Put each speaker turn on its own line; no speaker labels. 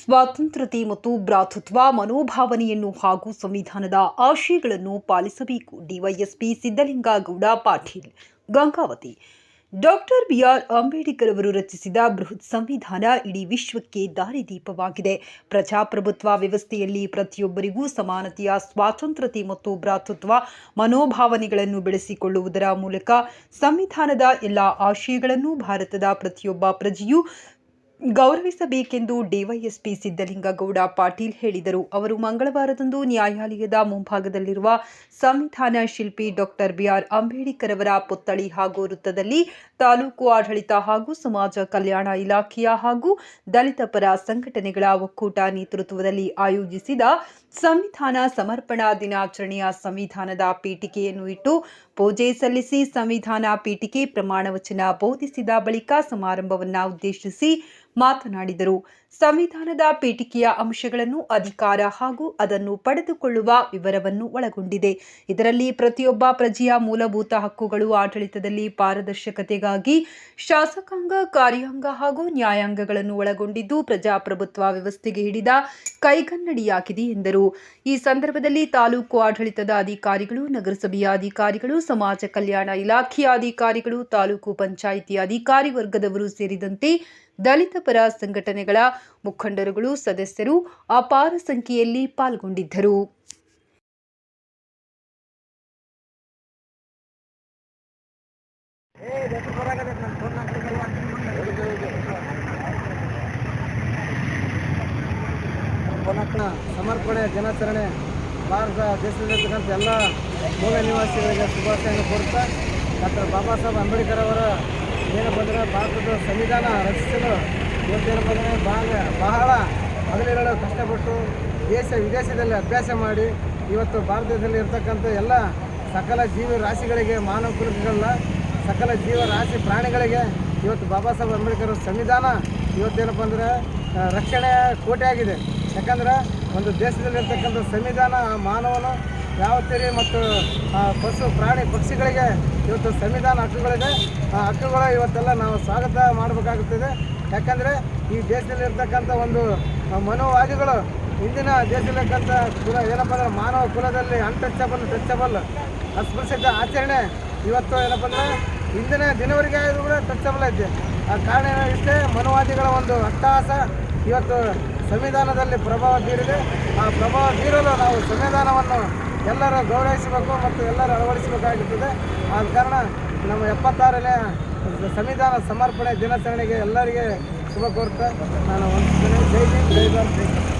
ಸ್ವಾತಂತ್ರ್ಯತೆ ಮತ್ತು ಭ್ರಾತೃತ್ವ ಮನೋಭಾವನೆಯನ್ನು ಹಾಗೂ ಸಂವಿಧಾನದ ಆಶಯಗಳನ್ನು ಪಾಲಿಸಬೇಕು. DYSP Siddalingagouda Patil, Gangavati. Doctor BR. Ambedkar ಅವರು ರಚಿಸಿದ ಬೃಹತ್ ಸಂವಿಧಾನ ಇಡೀ ವಿಶ್ವಕ್ಕೆ ದಾರಿದೀಪವಾಗಿದೆ. ಪ್ರಜಾಪ್ರಭುತ್ವ ವ್ಯವಸ್ಥೆಯಲ್ಲಿ ಪ್ರತಿಯೊಬ್ಬರಿಗೂ ಸಮಾನತೆಯ, ಸ್ವಾತಂತ್ರ್ಯತೆ ಮತ್ತು ಭ್ರಾತೃತ್ವ ಮನೋಭಾವನೆಗಳನ್ನು ಬೆಳೆಸಿಕೊಳ್ಳುವುದರ ಮೂಲಕ ಸಂವಿಧಾನದ ಎಲ್ಲ ಆಶಯಗಳನ್ನು ಭಾರತದ ಪ್ರತಿಯೊಬ್ಬ ಪ್ರಜೆಯೂ ಗೌರವಿಸಬೇಕೆಂದು ಡಿವೈಎಸ್ಪಿ ಸಿದ್ದಲಿಂಗಗೌಡ ಪಾಟೀಲ್ ಹೇಳಿದರು. ಅವರು ಮಂಗಳವಾರದಂದು ನ್ಯಾಯಾಲಯದ ಮುಂಭಾಗದಲ್ಲಿರುವ ಸಂವಿಧಾನ ಶಿಲ್ಪಿ ಡಾಕ್ಟರ್ ಬಿಆರ್ ಅಂಬೇಡ್ಕರ್ ಅವರ ಪುತ್ಥಳಿ ಹಾಗೂ ವೃತ್ತದಲ್ಲಿ ತಾಲೂಕು ಆಡಳಿತ ಹಾಗೂ ಸಮಾಜ ಕಲ್ಯಾಣ ಇಲಾಖೆಯ ಹಾಗೂ ದಲಿತ ಪರ ಸಂಘಟನೆಗಳ ಒಕ್ಕೂಟ ನೇತೃತ್ವದಲ್ಲಿ ಆಯೋಜಿಸಿದ ಸಂವಿಧಾನ ಸಮರ್ಪಣಾ ದಿನಾಚರಣೆಯ ಸಂವಿಧಾನದ ಪೀಠಿಕೆಯನ್ನು ಇಟ್ಟು ಪೂಜೆ ಸಲ್ಲಿಸಿ ಸಂವಿಧಾನ ಪೀಠಿಕೆ ಪ್ರಮಾಣ ವಚನ ಬೋಧಿಸಿದ ಬಳಿಕ ಸಮಾರಂಭವನ್ನು ಉದ್ದೇಶಿಸಿ ಮಾತನಾಡಿದರು. ಸಂವಿಧಾನದ ಪೀಠಿಕೆಯ ಅಂಶಗಳನ್ನು ಅಧಿಕಾರ ಹಾಗೂ ಅದನ್ನು ಪಡೆದುಕೊಳ್ಳುವ ವಿವರವನ್ನು ಒಳಗೊಂಡಿದೆ. ಇದರಲ್ಲಿ ಪ್ರತಿಯೊಬ್ಬ ಪ್ರಜೆಯ ಮೂಲಭೂತ ಹಕ್ಕುಗಳು ಆಡಳಿತದಲ್ಲಿ ಪಾರದರ್ಶಕತೆಗಾಗಿ ಶಾಸಕಾಂಗ, ಕಾರ್ಯಾಂಗ ಹಾಗೂ ನ್ಯಾಯಾಂಗಗಳನ್ನು ಒಳಗೊಂಡಿದ್ದು ಪ್ರಜಾಪ್ರಭುತ್ವ ವ್ಯವಸ್ಥೆಗೆ ಹಿಡಿದ ಕೈಗನ್ನಡಿಯಾಗಿದೆ ಎಂದರು. ಈ ಸಂದರ್ಭದಲ್ಲಿ ತಾಲೂಕು ಆಡಳಿತದ ಅಧಿಕಾರಿಗಳು, ನಗರಸಭೆಯ ಅಧಿಕಾರಿಗಳು, ಸಮಾಜ ಕಲ್ಯಾಣ ಇಲಾಖೆಯ ಅಧಿಕಾರಿಗಳು, ತಾಲೂಕು ಪಂಚಾಯಿತಿ ಅಧಿಕಾರಿ ವರ್ಗದವರು ಸೇರಿದಂತೆ ದಲಿತ ಪರ ಸಂಘಟನೆಗಳ ಮುಖಂಡರುಗಳು, ಸದಸ್ಯರು ಅಪಾರ ಸಂಖ್ಯೆಯಲ್ಲಿ ಪಾಲ್ಗೊಂಡಿದ್ದರು.
ಸಮರ್ಪಣೆ, ದಿನಾಚರಣೆ, ಭಾರತ ದೇಶದಲ್ಲಿರ್ತಕ್ಕಂಥ ಎಲ್ಲ ಮೂಲ ನಿವಾಸಿಗಳಿಗೆ ಶುಭಾಶಯವನ್ನು ಕೊಡ್ತಾ ಡಾಕ್ಟರ್ ಬಾಬಾ ಸಾಹೇಬ್ ಅಂಬೇಡ್ಕರ್ ಅವರ ಏನಪ್ಪ ಅಂದರೆ ಭಾರತದ ಸಂವಿಧಾನ ರಚಿಸಲು ಇವತ್ತೇನಪ್ಪ ಅಂದರೆ ಬಹಳ ಹಗಲಿರುಳು ಕಷ್ಟಪಟ್ಟು ದೇಶ ವಿದೇಶದಲ್ಲಿ ಅಭ್ಯಾಸ ಮಾಡಿ ಇವತ್ತು ಭಾರತದಲ್ಲಿ ಇರ್ತಕ್ಕಂಥ ಎಲ್ಲ ಸಕಲ ಜೀವ ರಾಶಿಗಳಿಗೆ ಮಾನವ ಕುಲಗಳ ಸಕಲ ಜೀವ ರಾಶಿ ಪ್ರಾಣಿಗಳಿಗೆ ಇವತ್ತು ಬಾಬಾ ಸಾಹೇಬ್ ಅಂಬೇಡ್ಕರ್ ಸಂವಿಧಾನ ಇವತ್ತೇನಪ್ಪ ಅಂದರೆ ರಕ್ಷಣೆಯ ಕೋಟೆ ಆಗಿದೆ. ಯಾಕಂದ್ರೆ ಒಂದು ದೇಶದಲ್ಲಿರ್ತಕ್ಕಂಥ ಸಂವಿಧಾನ ಮಾನವನು ಯಾವತ್ತಿರಿ ಮತ್ತು ಪಶು, ಪ್ರಾಣಿ, ಪಕ್ಷಿಗಳಿಗೆ ಇವತ್ತು ಸಂವಿಧಾನ ಹಕ್ಕುಗಳಿದೆ. ಆ ಹಕ್ಕುಗಳ ಇವತ್ತೆಲ್ಲ ನಾವು ಸ್ವಾಗತ ಮಾಡಬೇಕಾಗುತ್ತದೆ. ಯಾಕಂದರೆ ಈ ದೇಶದಲ್ಲಿರ್ತಕ್ಕಂಥ ಒಂದು ಮನೋವಾದಿಗಳು ಇಂದಿನ ದೇಶದಲ್ಲಿರ್ತಕ್ಕಂಥ ಕುಲ ಏನಪ್ಪ ಅಂದ್ರೆ ಮಾನವ ಕುಲದಲ್ಲಿ ಅನ್ಟಚಬಲ್ ಟಚಬಲ್ ಅಸ್ಪೃಶ್ಯತ ಆಚರಣೆ ಇವತ್ತು ಏನಪ್ಪ ಅಂದರೆ ಇಂದಿನ ದಿನವರೆಗೆ ಆದರೂ ಕೂಡ ಟಚಬಲ್ ಐತೆ. ಆ ಕಾರಣ ಏನೋ ಮನೋವಾದಿಗಳ ಒಂದು ಅಟ್ಟಹಾಸ ಇವತ್ತು ಸಂವಿಧಾನದಲ್ಲಿ ಪ್ರಭಾವ ಬೀರಿದೆ. ಆ ಪ್ರಭಾವ ಬೀರಲು ನಾವು ಸಂವಿಧಾನವನ್ನು ಎಲ್ಲರೂ ಗೌರವಿಸಬೇಕು ಮತ್ತು ಎಲ್ಲರೂ ಅಳವಡಿಸಬೇಕಾಗುತ್ತದೆ ಆದ ಕಾರಣ ನಮ್ಮ ಎಪ್ಪತ್ತಾರನೇ ಸಂವಿಧಾನ ಸಮರ್ಪಣೆ ದಿನಾಚರಣೆಗೆ ಎಲ್ಲರಿಗೆ ಶುಭ ಕೋರ್ತಾ ನಾನು ಒಂದು ಜೈ ಜೈ ಭಾರತ್ ಜೈ ಕರ್ನಾಟಕ.